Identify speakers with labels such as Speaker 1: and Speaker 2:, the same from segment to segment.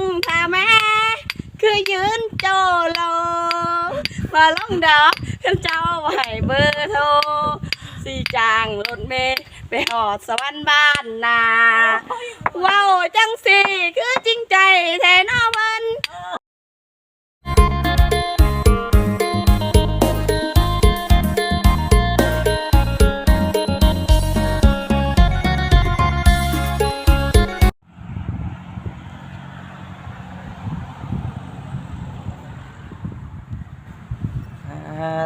Speaker 1: งท่าแม่คือยืนโจโลมาลงดอกขึ้นเจ้าไหวเบอร์โทรสีจางรถเมย์ไปหอดสวรรค์บ้านนาว้าวจังสีคือจริงใจแทนอมัน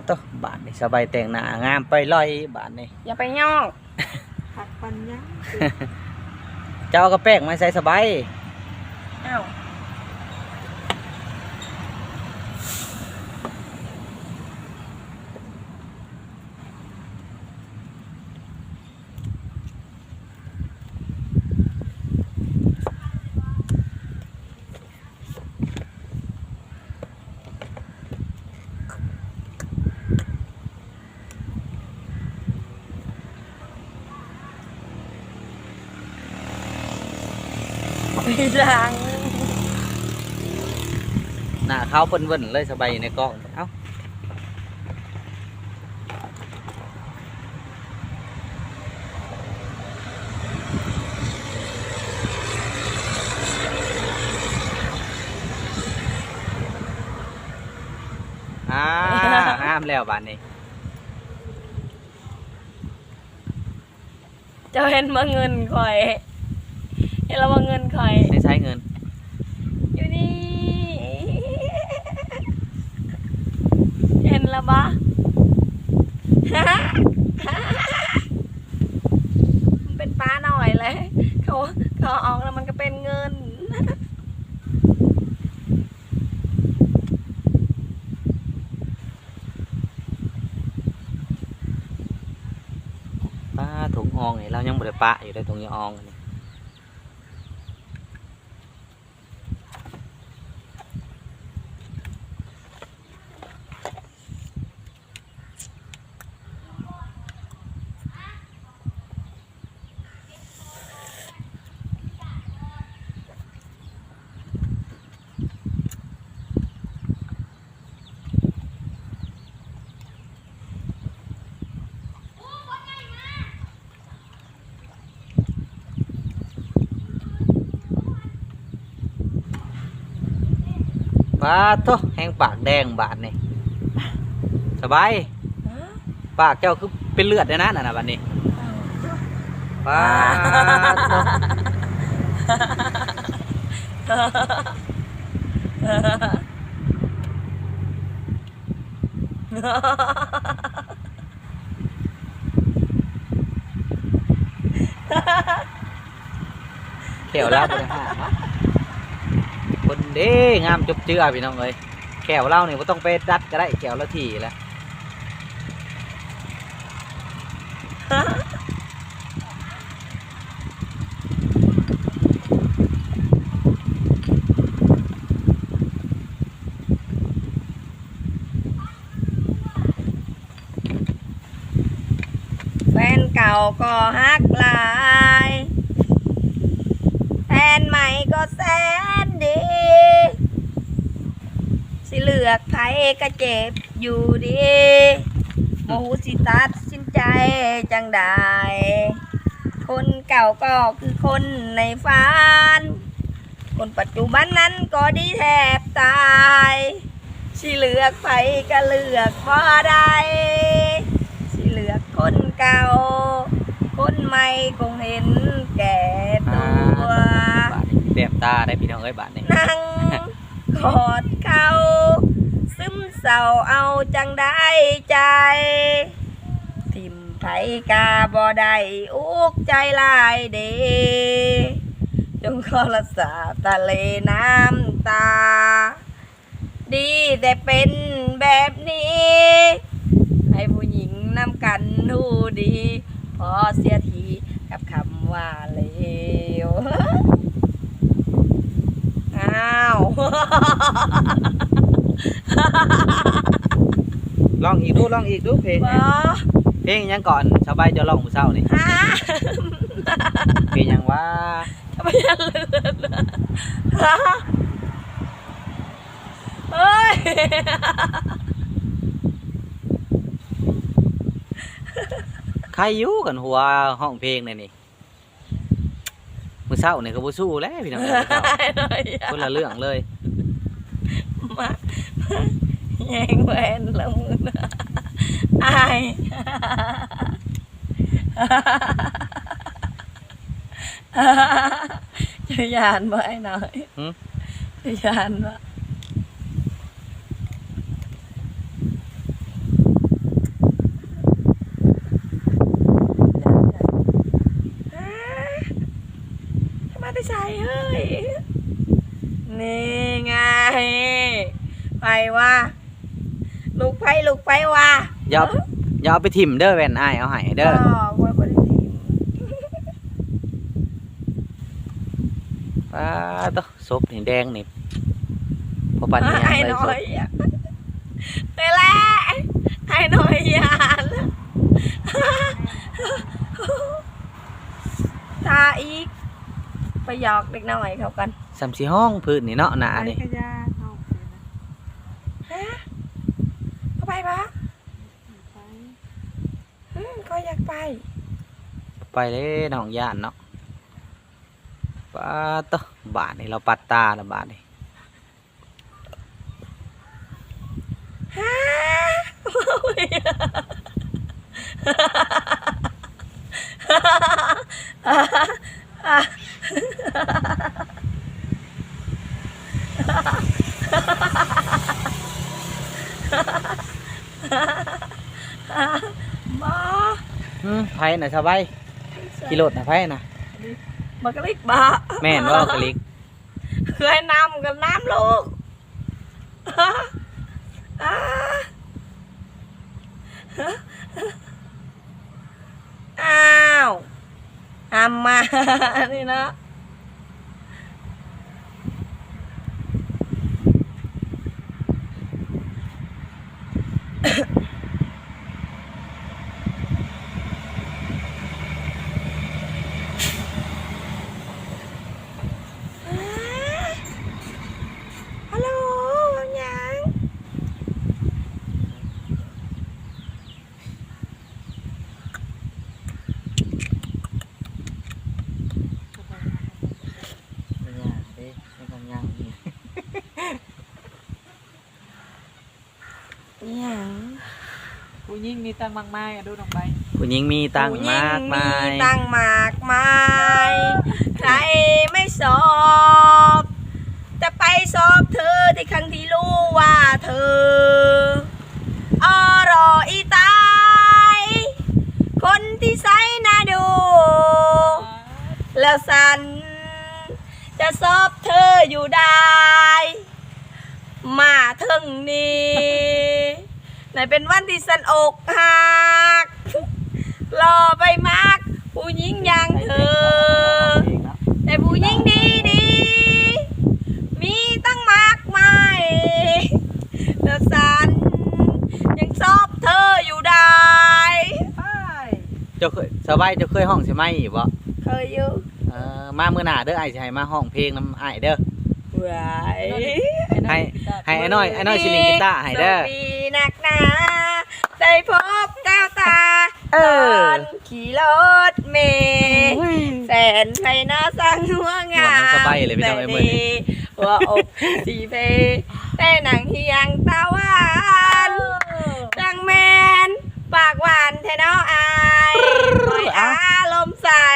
Speaker 2: ตัวบาทนี่สบายแต่งหน้างามไปลอยบาทนี่
Speaker 1: อย่าไปยอก
Speaker 3: ผักปันยัง
Speaker 2: เจ้าก็แป้งมาใส่สบาย
Speaker 1: อ้าว ไม่ล้าง
Speaker 2: หน้าขาวเปิ้นเวิ้นเลยสบายในกล้องเอ้าอ่างามแล้วบาทนี้
Speaker 1: เจะเห็นมาเงินคอย เห็นแล้วว่าเงินคอย
Speaker 2: ได้ใช้เงิน
Speaker 1: อยู่นี่ เห็นแล้วปะมันเป็นปลาหน่อยเลยเขาเขาเอาออกแล้วมันก็เป็นเงิน
Speaker 2: ป้าถุงอองนี่เรายังบ่ได้ปะอยู่ได้ถุงยาอองนี่ ป้าโตแห้งปากแดงบาทนี่สบายปากเจ้าคือเป็นเลือดเลยนะนั่นน่ะบัดนี้ป้าโตเขียวแล้วบ่ได้หาเนาะคน เด้งามจบเจือพี่น้องเอ้ยแขวเราเนี่ยบ่ต้องไปดัดก็ได้แขวละทีแล้ว
Speaker 1: แฟนเก่าก็ฮักหลาย แฟนใหม่ก็แสน ดีสิเลือกไผก็เจ็บอยู่ดีโมหูสิตัดสินใจจังใดคนเก่าก็คือคนในฝัน คนปัจจุบันนั้นก็ดีแทบตายสิเลือกไผก็เลือกบ่ได้สิเลือกคนเก่า คนใหม่คงเห็นแก่ตัว
Speaker 2: แต้มตาได้พี่น้องเอ้ยบาทนี่
Speaker 1: นั่งกอดเขาซึมเศร้าเอาจังได้ใจทิมไผกาบ่ได้อุกใจลายเดจงขอรักษาทะเลน้ำตา ดีแต่เป็นแบบนี้ ให้ผู้หญิงนำกันดูดี พอเสียทีกับคำว่าเลว อ้าว
Speaker 2: ลองอีกดูลองอีกดูเพลง
Speaker 1: บอ
Speaker 2: เพลงยังก่อนสบายจะลองมือเศร้านี่
Speaker 1: ฮะ
Speaker 2: เพลงยังว่า
Speaker 1: ทำไมยันเลือดฮะเอ้ย
Speaker 2: ใครอยู่กันหัวห้องเพลงนี่นี่ มื้อเช้านี่ก็บ่สู้แล้วพี่น้องเอ้ยคนละเรื่องเลย
Speaker 1: มาแย่งแหวนละมือนะอายจะยานบ่ไอ้หน่อย
Speaker 2: หืม
Speaker 1: จะยานบ่ทำ ไมได้ใส่เฮ้ย นี่ไง ไปว่า ลูกไปลูกไปว่า
Speaker 2: อย่าเอาอย่าเอาไปถิ่มเด้อแว่นอ้ายเอาให้เด้อ
Speaker 1: บอกว่าบริทีม
Speaker 2: ป้าตศพนี่แดงนี่พอปันนี่ยัง
Speaker 1: ไอ้
Speaker 2: เลย
Speaker 1: น้
Speaker 2: ศ
Speaker 1: อ
Speaker 2: พ
Speaker 1: ยอะไปแล้วไอ้น้อยยานตาอีก ไปหยอกเด็กน้อยเขากัน
Speaker 2: สามสี่ห้องพื้นนี่เนาะหนา
Speaker 3: ไป
Speaker 2: นี่
Speaker 3: กระยาเอาไปนะ
Speaker 1: ฮะเขาไปปะ
Speaker 3: ไป
Speaker 1: อืมก็อยากไป
Speaker 2: ไปเลยน้องย่านเนาะป้าตบาทนี่เราปัดตาละบาทนี่
Speaker 1: ฮะ มา
Speaker 2: อืมไผน่ะสบายกิโลดน่ะไผน่ะ
Speaker 1: มากระลิกบ้า
Speaker 2: แม่นว่ากะลิก
Speaker 1: เคยน้ำกับน้ำลูกอ่าำมานี่เนาะฮัลโหลว่าหยัง อิหยัง
Speaker 3: ผู้ยิ่ง มีตังมากมายอะดูน้องใบ
Speaker 2: ผู้หญิงมีตังค์มากมาย
Speaker 1: ตั้งมากมาย ใครไม่สอบ จะไปสอบเธอที่ครั้งที่รู้ว่าเธออรออีตาย คนที่ใส่หน้าดู แล้วสัน จะสอบเธออยู่ได้ มาถึงนี้ ไหนเป็นวันที่สันอกหักรอไปมาก ผู้หญิงอย่างเธอ แต่ผู้หญิงดีดีๆมีตั้งมากมายแล้วสันยังชอบเธออยู่ได้
Speaker 3: ไป
Speaker 2: เจ้าเคยสบายเจ้าเคยห้องใช่ไหมอีกบ่
Speaker 1: เคยอยู่
Speaker 2: เออมามื้อหน้าเด้ออ้ายสิให้มาห้องเพลงนำอ้ายเด้อ
Speaker 1: ไว้
Speaker 2: ให้ให้ไอ้น้อยไอ้น้อยสิลิงกีตาร์ให้เด้อ
Speaker 1: โชคดี นักหนา ได้พบแก้วตา
Speaker 2: เออ
Speaker 1: ตอนขี่รถเมล์แสนไพน่าสร้างหัวงา
Speaker 2: ม่วน
Speaker 1: ม
Speaker 2: น้ำสบายเลยพี่น้องเอ้ยมื้อนี้
Speaker 1: หัวอกสีเพแต่หนังเฮียงตาหวานดังแมนปากหวานแทนออายปล่อยอารมณ์ใส่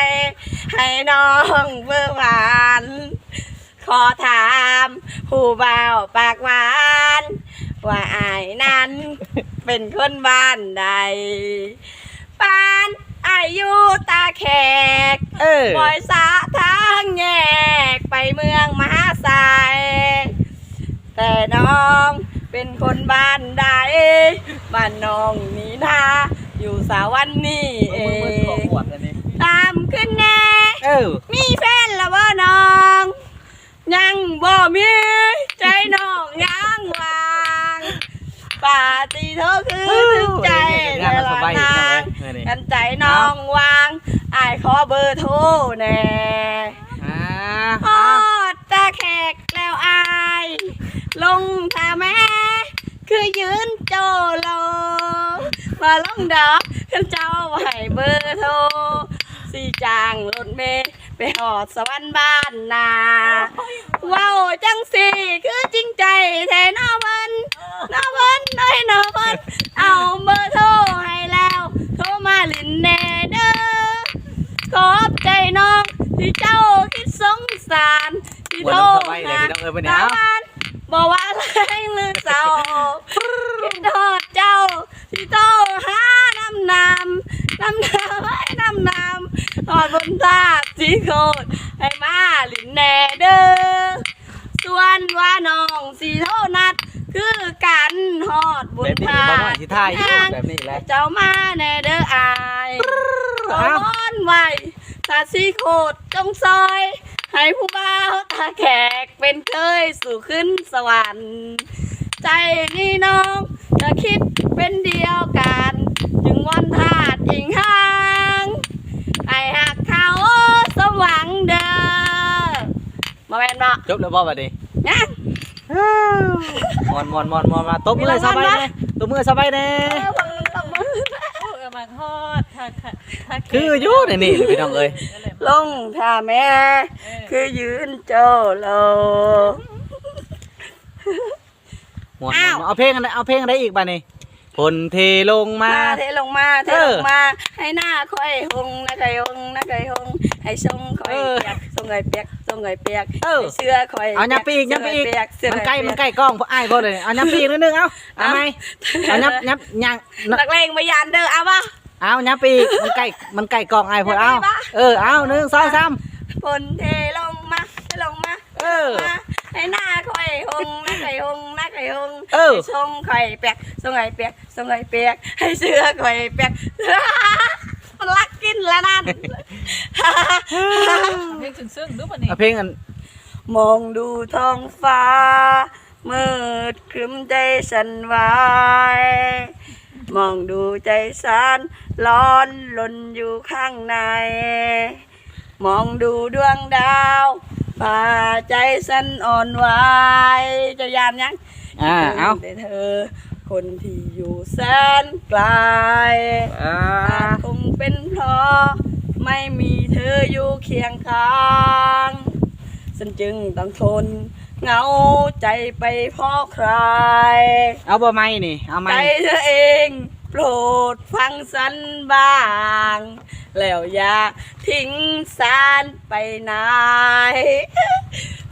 Speaker 1: ให้น้องเบอร์หวาน ขอถาม ผู้บ่าวปากหวาน ว่าอายนั้น เป็นคนบ้านใดบ้านอายุตาแขก
Speaker 2: เออ
Speaker 1: ปล่อยสาทางแยกไปเมืองมหาไซแต่น้องเป็นคนบ้านใดบ้านน้องนี่นาอยู่สาวันนี่เองตามขึ้นแน่
Speaker 2: เออ
Speaker 1: มีแฟนแล้วว่าน้อง ยังบ่มีใจน้องยังวาง ป่าตีเธอคือถึงใจ
Speaker 2: งานเราสบา
Speaker 1: นา
Speaker 2: นะ
Speaker 1: งกันใจน้องวางอายขอเบอร์โทรแน่
Speaker 2: อ่า
Speaker 1: พอดตาแขกแล้วอาย ลงท่าแม่ คือยืนโจโลมาลงดอกขึ้นเจ้าให้เบอร์โทรสีจางรถเมย์ ไปหอดสวรรค์บ้านนาเว้าวจังสีคือจริงใจแทนนอเพิ่นนอเพิ่นน้อยนอเพิ่นเอาเบอร์โทรให้แล้ว โทรมาลินแน่เด้อขอบใจน้องที่เจ้าคิดสงสารที่โทร
Speaker 2: บ่ลงสบายเลยพี่น้องเอ้ยวันนี้
Speaker 1: ตา
Speaker 2: เอ้า
Speaker 1: วันบอกว่าอะไรลืมเศร้าคิดทอดเจ้าที่โทรหาน้ำนำน้ำนำให้น้ำนำทอดบนทา บที่โคตรให้มาลินแน่เด้อส่วนว่าน้องสีโทนัด คือกันหอดบ
Speaker 2: แบ
Speaker 1: น
Speaker 2: บนี้
Speaker 1: ทา
Speaker 2: บ่น้อยสิถ่ายอยู่แบบนี้แหละ
Speaker 1: เจ้ามาแน่เด้ออายขอ
Speaker 2: เอ้า
Speaker 1: วอนไว้ถ้าสีโคตรจงซอย ให้ผู้บ่าวตาแขกเป็นเคยสู่ขึ้นสวรรค์ ใจนี่น้องจะคิดเป็นเดียวกัน จึงวันทาดอิงห่างให้หักเขา สมหวังเด้อมาแม่นบ่
Speaker 2: จบแล้วบ่บัดนี้
Speaker 1: ยัง
Speaker 2: มวนมวนมวนมวนมาตบมือสบายแน่ตบมือสบายแน่
Speaker 1: เออผมตบมือ
Speaker 3: โอ้เออมันฮอดถ้าถ้าถ้า
Speaker 2: คืออยู่ในนี่พี่น้องเอ้ย
Speaker 1: ลงท่าแม่ คือยืนโจโล
Speaker 2: มวน
Speaker 1: อ้าว
Speaker 2: มวนเอาเพลงอะไรเอาเพลงอะไรอีกบัดนี้ฝนเทลงมา
Speaker 1: มา เทลงมา เท
Speaker 2: เอ
Speaker 1: ล
Speaker 2: อ
Speaker 1: งมา ให้หน้าค่อยหงนะค่อยหงนะค่อยหง ให้ทรงค่อย
Speaker 2: เออ
Speaker 1: เปียกทรงค่อยเปียกทรงค่อยเปียก
Speaker 2: เออ
Speaker 1: ให้เสื้อค่อย
Speaker 2: เอายับไปอีกยับไปอีก
Speaker 1: เสื้ค่ยเปียเสื้อ
Speaker 2: มัน
Speaker 1: ค่อย
Speaker 2: ใกล้
Speaker 1: เปีย
Speaker 2: มันใกล้กล้องพออ้ายพอเลยเอายับไปอีกนิดนึงเอาเอาไหมเอายับยับยัง
Speaker 1: นักเลงมายานเด้อเอาปะ
Speaker 2: เอายับไปอีกมันใกล้มันใกล้กล้องอ้ายพอเอา
Speaker 1: ยับไปปะ
Speaker 2: เออเอาหนึ่งสองสาม
Speaker 1: ฝนเทลงมาเทลงมา
Speaker 2: เออ
Speaker 1: มาให้หน้าค่อยหงนะค่อยหงนะค่อยหง
Speaker 2: เออ
Speaker 1: ให้ทรงค่อยเปียกทรงค่อยเปียกทรงค่อยเปียกให้เสื้อค่อยเปียก มันรักกินแล้วนั่น
Speaker 3: เพลงซึ้งๆดูปะนี่
Speaker 2: เอาเพลงอัน
Speaker 1: มองดูท้องฟ้า มืดครึ้มใจสั่นไหวมองดูใจสันร้อนลนอยู่ข้างใน มองดูดวงดาวป่าใจสั่นอ่อนไหวจะยานยัง
Speaker 2: อ่าเอา
Speaker 1: แต่เธอ คนที่อยู่แสนไกล
Speaker 2: อ่า
Speaker 1: อาจคงเป็นเพราะไม่มีเธออยู่เคียงข้างฉันจึงต้องทนเหงาใจไปเพราะใคร
Speaker 2: เอาบ่ไม่นี่ เอาไม่
Speaker 1: ใจเธอเอง โปรดฟังฉันบ้าง แล้วอย่าทิ้งฉันไปไหน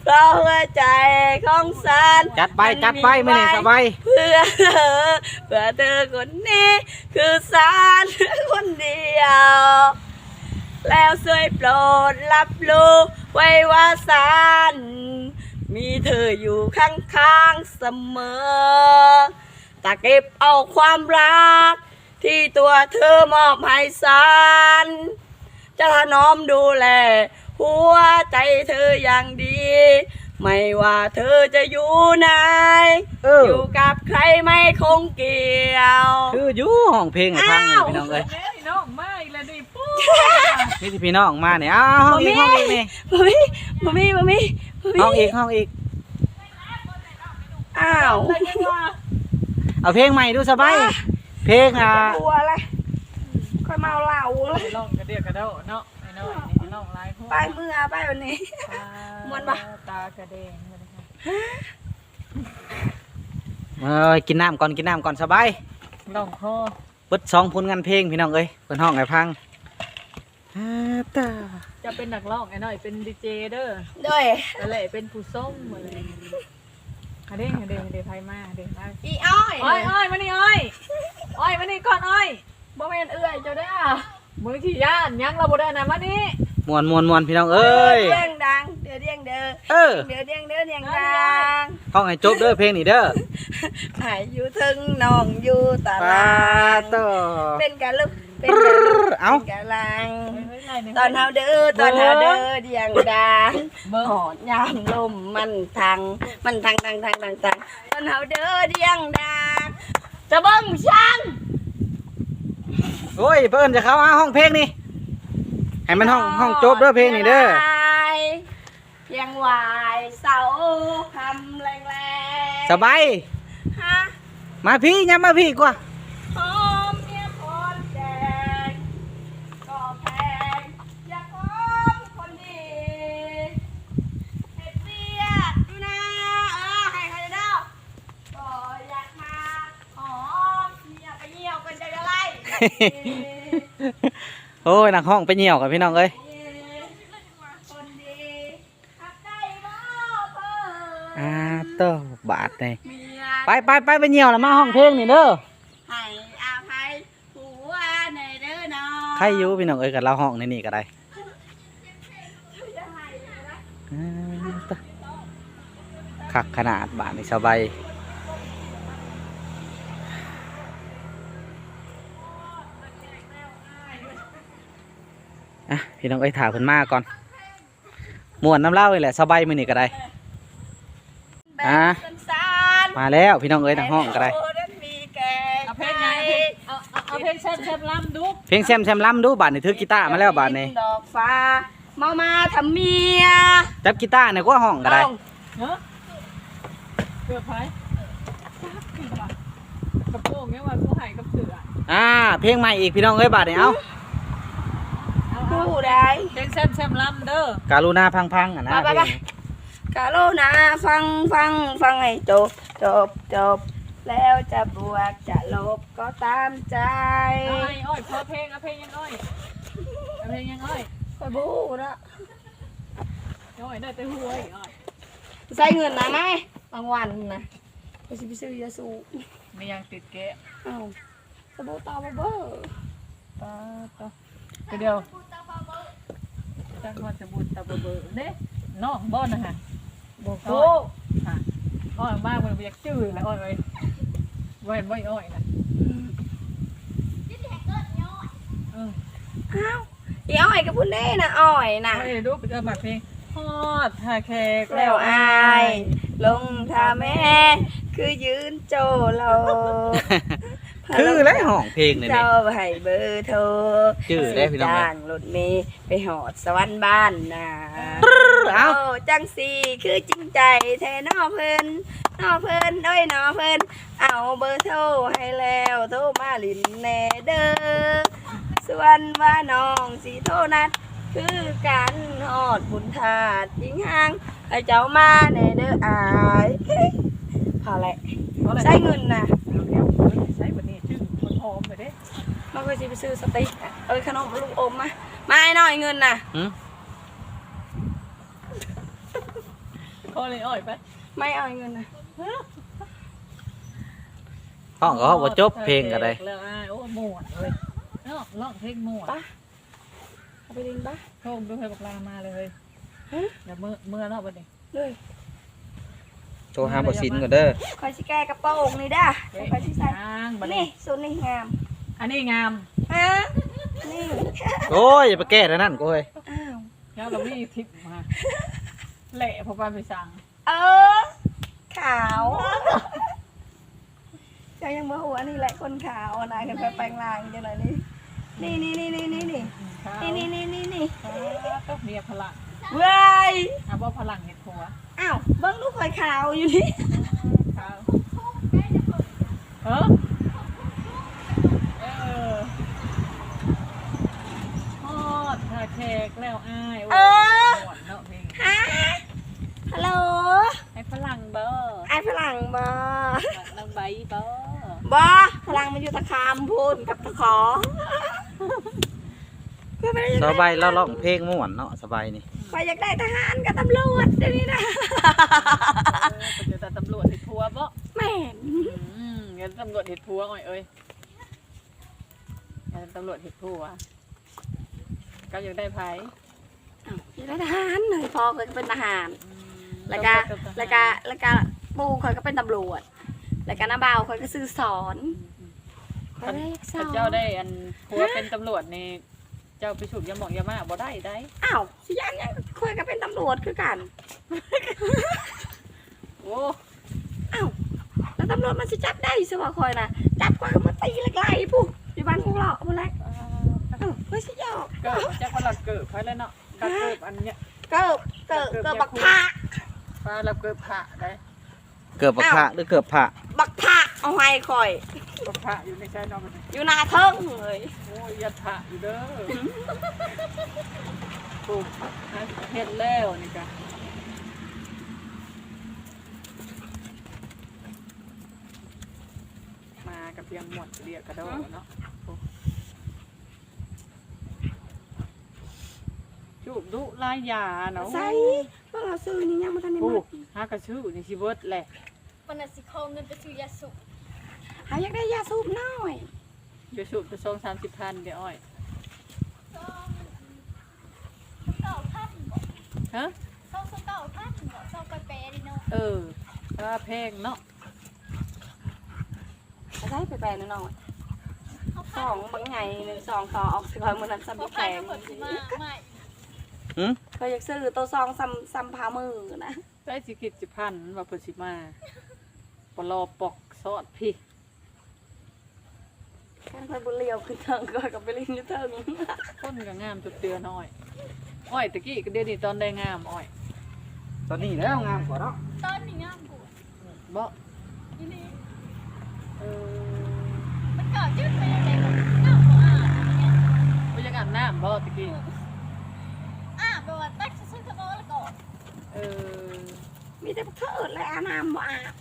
Speaker 1: เพราะหัวใจของฉัน
Speaker 2: จัดไปจัดไปไม่นี่สบาย
Speaker 1: เพื่อเธอเพื่อเธอคนนี้ คือฉันคนเดียว แล้วช่วยโปรดรับรู้ไว้ว่าฉันมีเธออยู่ข้างๆเสมอตะเก็บเอาความรัก ที่ตัวเธอมอบให้ฉันจะถนอมดูแล หัวใจเธออย่างดี ไม่ว่าเธอจะอยู่ไหน
Speaker 2: เออ
Speaker 1: อยู่กับใครไม่คงเกี่ยว
Speaker 2: คืออยู่ห้องเพลงให้ฟังนี่
Speaker 1: อ้าว
Speaker 2: พี่น้องเอ้ย
Speaker 3: แม่นี่น้องมาอีกแล้วดิปุ๊บ
Speaker 2: นี่ที่พี่น้องมาเนี่ยเอาห้องอีกห้องอีกนี่
Speaker 1: มามี่มามี่มามี่มามี่
Speaker 2: ห้องอีกห้องอีก
Speaker 1: อ้าว
Speaker 3: อะไรกันวะ
Speaker 2: เอาเพลงใหม่ดูสบายเพลงอะ
Speaker 1: กลัวอะไรค่อยเมาเหล้าเลย
Speaker 3: ลองกระเดียกกระเดาเนาะไอ้น้อยนี่น้องลายพวก
Speaker 1: ไปเมื่อไปวันนี้ ม่วนปะ
Speaker 3: ตากระแดงเลยนะคะ
Speaker 2: เอ้ยกินน้ำก่อนกินน้ำก่อนสบาย
Speaker 3: ลองคอ
Speaker 2: เบิดสองผลงานเพลงพี่น้องเอ้ยเพิ่นห้องให้ฟังอ่าตา
Speaker 3: จะเป็นนักร้องไอ้น้อยเป็นดีเจเด้อ
Speaker 1: ด้วย
Speaker 3: อะไรเป็นผู้ส้มอะไรอะเด้งอะเด้งอะเด้งไทยมาอะเด้งมา
Speaker 1: อีอ้อย
Speaker 3: อ้อยอ้อยมานี่อ้อยอ้อยมานี่ก่อนอ้อย
Speaker 1: บ่แม่นเอื้อยเจ้าเด้อ
Speaker 3: มือที่ย่านยังเราบ่ได้นะมานี่
Speaker 2: มวนมวนมวนพี่น้องเอ้ย
Speaker 1: เดียงดังเดือเดียงเด้อ
Speaker 2: เออ
Speaker 1: เดือเดียงเด้อเดียงดัง
Speaker 2: ห้องให้จบเด้อเพลงนี้เด้อ
Speaker 1: หายอยู่ถึงน้องอยู่ตาลางเป็นกะลึกเป็น
Speaker 2: เอา
Speaker 1: กะลังตอนเฮาเด้อตอนเฮาเด้อเดียงดัง
Speaker 3: เบิ่ง
Speaker 1: หอดยามลมมันทางมันทางทางทางทางทางตอนเฮาเด้อเดียงดังจะเบิ่งช่าง
Speaker 2: โอ้ยเพิ่นจะเข้าห้องเพลงนี่ ให้มันห้องห้องจบเด้อเพลงนี่เด้อ
Speaker 1: เพียงวายเสาคำแรง
Speaker 2: สบาย
Speaker 1: ฮะ
Speaker 2: มาพี่ยับมาพี่กว่า
Speaker 1: หอมเมียคนแดงก็แพงอยากหอมคนดีเฮ็ดเบียดดูนะเออให้ใครเด้อก็อยากมาหอมเมียไปเหี่ยวกันใจอะไร
Speaker 2: โอ้ยนักห้องไปเหี่ยวกับพี่น้องเอ้ยอ่าเต้าบาทเล
Speaker 1: ย
Speaker 2: ไปไปไปไปเหี่ยวแล้วมาห้องเพลงนี่เด้อ
Speaker 1: ให้อภัยผัวในอยเด้อน้อง
Speaker 2: ใครอยู่พี่น้องเอ้ยกับเราห้องในนี่ก็ได้
Speaker 1: จะให้นะ
Speaker 2: อ่าเต้าคักขนาดบาทนี่สบาย อะพี่น้องเอ้ยถามเพิ่นมาก่อนม่วนน้ำเล่าเลยแหละสบายมือนี่ก็ได้อะ
Speaker 1: แบบสาน
Speaker 2: มาแล้วพี่น้องเอ้ยทางห้องก็ได้
Speaker 1: โนั้นมีแก่
Speaker 3: เอาเพลงไงเอาเอาเอาเพลงแซ่บแซ่บล้ำดู
Speaker 2: เพลงแซมแซมล้ำดูบาทนี่ถือกีตาร์มาแล้วบาทนี่
Speaker 1: ดอกฟ้าเมามาทำเมีย
Speaker 2: จับกีตาร์ในก็ห้องก็ได้
Speaker 1: เอ้า
Speaker 3: เนาะเกือบไปกระโปรงเนี่ยว่าผู้หายกับเสือ
Speaker 2: อ่าเพลงใหม่อีกพี่น้องเอ้ยบาทนี่เอ้า
Speaker 3: เอา
Speaker 1: ผู้
Speaker 3: เอา
Speaker 1: ใด
Speaker 3: เพลงแซ่บแซ่บล้ำเด้อ
Speaker 2: การุณาพังๆอะนะ
Speaker 1: ไปไปไป
Speaker 2: เพลง
Speaker 1: กะโลนาฟังฟังฟังให้จบจบจบ แล้วจะบวกจะลบก็ตามใจ
Speaker 3: อ้อยอ้อยพอเพลงเอาเพลงยังอ้อยเอาเพลงยังอ้อย
Speaker 1: ไปบู๊นะ
Speaker 3: อ้อยได้แต่หัวอีกอ้อย
Speaker 1: ใส่เงินนะไหมบางวันนะไปสิไปซื้อยาสูบ
Speaker 3: มียังติดเกะ
Speaker 1: เอ้าสบู่ตาบเบอร์
Speaker 3: ตาตา เดี๋ยวจังหวัดสมุทรตะเบอเบอร์เด้น้องบ่นะฮะ
Speaker 1: บอก
Speaker 3: โอ้
Speaker 1: โอ้
Speaker 3: ค่ะอ้อยมากมันอยากจื้อแล้วอ้อยไว้ไว้ไว้อ้อยนะเออ
Speaker 1: อ้าวอีอ้อยกับพุ่นเด้นะอ้อยนะ
Speaker 3: ไม่ได้ดูไปเจอหมากเพลงฮอดท่าแขก
Speaker 1: แล้วอาย ลงท่าแม่ คือยืนโจโล
Speaker 2: คือแล้วห้องเพลงนี่นี่
Speaker 1: เจ้าให้เบอร์โทร
Speaker 2: ชื่อได้พี่น้อง
Speaker 1: จ้างรถเมย์ไปหอดสวรรค์บ้านนา
Speaker 2: เอ้า
Speaker 1: โจังสีคือจริงใจแทนอเพิ่นนอเพิ่นด้วยนอเพิ่นเอาเบอร์โทรให้แล้วโทรมาลินแน่เด้อส่วนว่าน้องสีโทรนัด คือการหอดบุญถาดยิงห่างให้เจ้ามาแน่เด้ออายพอแหละใช้เงินนะ
Speaker 3: ใช้แบบนี้ชื่อคนหอมไปเด้
Speaker 1: มันก็จะไปซื้อสติ๊กอะเอ้ยขนมลูกอมมามาให้หน่อยเงินนะ
Speaker 2: หืม
Speaker 3: ขอเลยอ้อยไป
Speaker 1: ไม่เอาเงินนะ
Speaker 2: ห้องก็เขาบ่จบเพลงก็ได้
Speaker 3: แล้วอ้ายโอ้หมวนเลยเนาะร้องเพลงหมวน
Speaker 1: เอาไปดินปะ
Speaker 3: โชคด้วยบอกลามาเลย
Speaker 1: ฮะ
Speaker 3: เดี๋ยวเมื่อเมื่อเนาะบัดนี้
Speaker 1: เลย
Speaker 2: โทรหาบ่สินก่อนเด้อ
Speaker 1: คอยชิแก้กระโปรงนี่ด้าคอยชิใส่
Speaker 3: นางบัด
Speaker 1: นี่
Speaker 3: นี้
Speaker 1: สุดนี่งาม
Speaker 3: อันนี้งาม
Speaker 1: ฮะนี่
Speaker 2: โอ้ยอย่าไปแก้แล้วนั่นกูเอ้ย
Speaker 1: อ้าว
Speaker 3: แล้วเรามีทิปมาแหละพอปานไปสั่ง
Speaker 1: เออ ขาวเจะยังเมื่อหัวนี่แหละคนขาวอะนะกันไปแปลงร่างจังหน่อยนี่นี่นี่นี่นี่นี่
Speaker 3: ข้าว
Speaker 1: นี่นี่นี่นี่นี่
Speaker 3: ต้องเมียพลัง
Speaker 1: เว้ย
Speaker 3: อะบ่พลังเห็ดหัว
Speaker 1: อ้าวเบิ้งลูกคอยขาวอยู่นี่
Speaker 3: ข้าวเออเออทอดถ่า แขกแล้วอ้ายโอ้ยหมวนเนาะเพลง
Speaker 1: ฮะฮัลโหล
Speaker 3: ให้พลังเบอร์
Speaker 1: ไอ้ฝรั่งบอ
Speaker 3: น้องใบเบอร์
Speaker 1: บอฝรั่งมันอยู่ตะคามพูนกับตะขอเพื่อไม่ได้
Speaker 2: สบายแล้วร้องเพลงม่วนเนาะสบายนี่
Speaker 1: คอยอยากได้ทหารกับตำรวจเดี๋ยวนี้นะ
Speaker 3: เดี๋ยวแต่ตำรวจเห็ดทัวบ่
Speaker 1: แม่น
Speaker 3: อืมเงินตำรวจเห็ดทัวอ่อยเอ้ยเงินตำรวจเห็ดทัว ก็ยังได้ไผ
Speaker 1: อ้าวอยากได้ทหารเลยพอเคยเป็นทหาร แล้วก็แล้วก็แล้วก็ปูคอยก็เป็นตำรวจ แล้วก็น้าบ่าวคอยก็ซื้อสอนคอยได้สอ
Speaker 3: ถ้านเจ้าได้อันทัวเป็นตำรวจนี่เจ้าไปฉุดยาหมองยามาบ่ได้ได้
Speaker 1: อ้าวสิยันยังคอยก็เป็นตำรวจคือกัน
Speaker 3: โอ้
Speaker 1: อ้าวแล้วตำรวจมันจะจับได้สิว่าคอยนะจับคอยก็มาตีไล่ๆปุ๊อยู่บ้านพวกเราพวกไรอ้าว เฮ้ยสิยอก
Speaker 3: เกิดเจ้าพลังเกิดไผแล้วเนาะก็เกิดอันเนี้ย
Speaker 1: เกิบเกิบเกิบบักพา
Speaker 3: ฟ้าเราเกิดผ่าได้
Speaker 2: เกือบบักพระหรือเกือบพระ
Speaker 1: บักผักเอาให้คอย
Speaker 3: ก็พระอยู่ในใจเนาะมัน
Speaker 1: อยู่หน้าเทิงเลย
Speaker 3: โอ้ยยัดพระอยู่เด้อถูกเฮ็ดแล้วนี่กะมากับเพียงหมดเรียกกระโดดเนาะ โอ้จูบดุลายยาเนาะ
Speaker 1: ใส่พวกเราซื้อนี่ยังไม่ทันได้ห
Speaker 3: โอ้
Speaker 1: มด
Speaker 3: หากระชื่อนี่ชิเบิร์ดแหละ
Speaker 4: มันน่ะสิขอเงินไปซื้อยาสูบ
Speaker 1: หาอยากได้ยาสูบหน่อย
Speaker 3: เดี๋ยวสูบจะสองสามสิบพันเดี๋ยวอ้อย
Speaker 4: ซองเก่าพันบ่
Speaker 3: ฮะ
Speaker 4: ซองเก่าพันบ่ซองไปแปรดิเนาะ
Speaker 3: เออราแพงเนาะ
Speaker 1: เอาใส่ไปแปลหน่อย
Speaker 4: เขา
Speaker 1: ส
Speaker 4: พั
Speaker 1: อนงบางไงหนึ่งสองต่อออกสิบพันมันนั้นซ้ำ
Speaker 4: เขา
Speaker 1: แพ
Speaker 4: พัน
Speaker 1: ง
Speaker 4: ทั้ง หมดสิมาใหม่
Speaker 2: หืม
Speaker 1: เขาอยากซื้อตัวซองซ้ำซ้ำพามือนะ
Speaker 3: ได้สิกิจสิพันว่าเปิดสิมาปลอปอกซอดพี่
Speaker 1: กันไปบุเรียวขึ้นเทิงก็กับไปลินอยู่เทิง
Speaker 3: ต้นก็งามจุดเตือนอ้อยอ้อยตะกี้ก็เดี๋ยวนี้ตอนได้งามอ้อย
Speaker 2: ตอนนี้แล้วงามกว่าเนาะ
Speaker 4: ตอนนี้งามกว่า
Speaker 3: บ่
Speaker 4: อีนี่
Speaker 3: เออ
Speaker 4: มันเก่าจืดไปยังไงก็เก่าบ่อ่านอย่างเงี้ย
Speaker 3: บ่ยังอาบน้ำบ่ตะกี้
Speaker 4: อ่าแปลว่าตักซื้อขโมยแล้วก็
Speaker 3: เออ
Speaker 1: มีแต่เถิดและอาน้ำบ่อาบ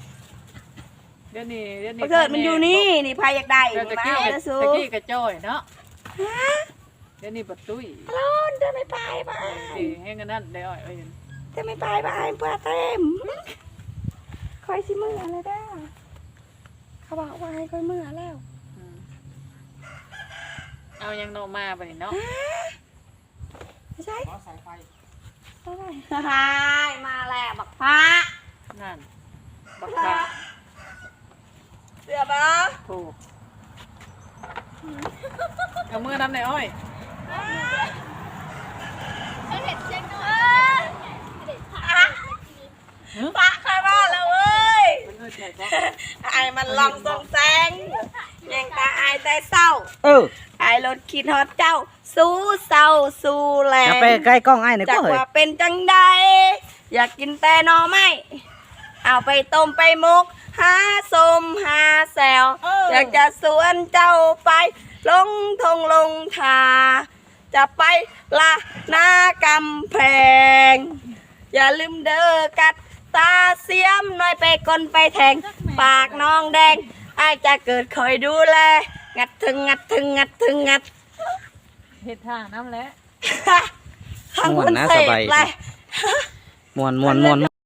Speaker 3: เดี๋ยวนี้เดี๋ยวนี้
Speaker 1: เถิดมันอยู่นี่นี่พายอยากได้
Speaker 3: แต่
Speaker 1: นี่
Speaker 3: ตะ
Speaker 1: มา
Speaker 3: กี้
Speaker 1: แล้วสู
Speaker 3: ตะกี้กระจ้อยเนาะเดี๋ยวนี้บัดตุ้ย
Speaker 1: ร้อนจะไม่ไปไป
Speaker 3: เอ้ยให้กันนั่นได้อ้อยเอ้ย
Speaker 1: จะไม่ไปไปเพื่อเต็มคอยสิมืออะไรได้อเขาบอกว่าให้คอยมือแล้ว
Speaker 3: อืมเอายังโนมาไปเนาะ
Speaker 1: ไม่ใช่
Speaker 2: ขอสายไฟ
Speaker 1: ใช่มาแล้วบักพระ
Speaker 3: นั่นบักกะ
Speaker 1: เสือปะ
Speaker 3: ถูกเอามือน้ำในอ้อย
Speaker 4: เห็ดเช็คหน่อยเด็ดผัก
Speaker 1: พระใครมาแล้วเว้ย
Speaker 3: มันเออแฉกว่า
Speaker 1: ไอ้มันลองทรงแสง ยังตาอายแต่เศร้า
Speaker 2: เออ
Speaker 1: ไอ้รถคิดฮอดเจ้า สู้เศร้าสู้แล
Speaker 2: จะไปใกล้กล้องไอ้หน่อย
Speaker 1: จา
Speaker 2: ก็
Speaker 1: ก
Speaker 2: เฮ้ย
Speaker 1: ว่าเป็นจังใดอยากกินแต่หนอไม่เอาไปต้มไปมุกหาสมหาแซวอยากจะสวนเจ้าไป ลงทงลงทา จะไปละหน้ากำแพง อย่าลืมเด้อกัดตาเสียมหน่อยไปกลไปแทง ปากน้องแดง ไอายจะเกิดคอยดูแลงัดถึงงัดถึงงัดถึงงัด
Speaker 3: เห็ดทางน้ำแล้ว
Speaker 1: ข้างบนเสกเลย
Speaker 2: มวนมวนมวน